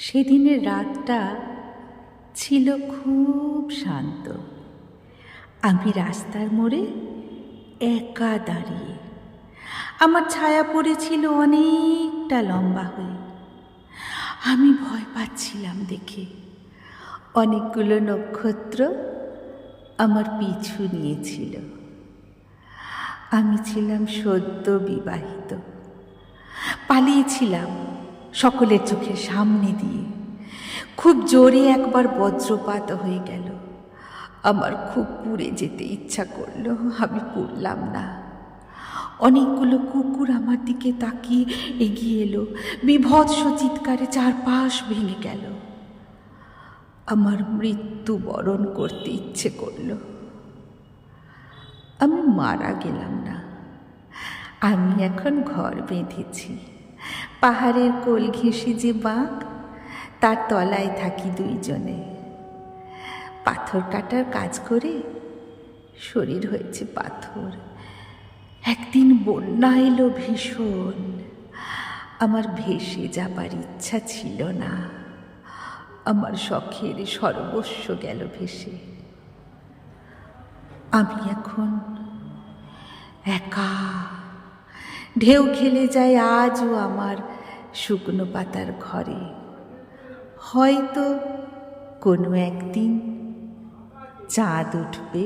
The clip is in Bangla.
সেদিনের রাতটা ছিল খুব শান্ত। আমি রাস্তার মোড়ে একা দাঁড়িয়ে, আমার ছায়া পড়েছিল অনেকটা লম্বা হয়ে। আমি ভয় পাচ্ছিলাম দেখে। অনেকগুলো নক্ষত্র আমার পিছু নিয়েছিল। আমি ছিলাম সদ্য বিবাহিত। পালিয়েছিলাম। সকলের চোখের সামনে দিয়ে। খুব জোরে একবার বজ্রপাত হয়ে গেল। আমার খুব পুড়ে যেতে ইচ্ছা করল, আমি পুড়লাম না। অনেকগুলো কুকুর আমার দিকে তাকিয়ে এগিয়ে এলো, বিভৎস চিৎকারে চারপাশ ভেঙে গেল। আমার মৃত্যু বরণ করতে ইচ্ছে করল। আমি মারা গেলাম না। আমি এখন ঘর বেঁধেছি। পাহাড়ের কোল ঘেঁষে যে বাঁক, তার তলায় থাকি দুইজনে। পাথর কাটার কাজ করে শরীর হয়েছে পাথর। একদিন বন্যা এলো ভীষণ। আমার ভেসে যাবার ইচ্ছা ছিল না। আমার শখের সর্বস্ব গেল ভেসে। আমি এখন একা। ঢেউ খেলে যায় আজও আমার শুকনো পাতার ঘরে। হয়তো কোনো একদিন চাঁদ উঠবে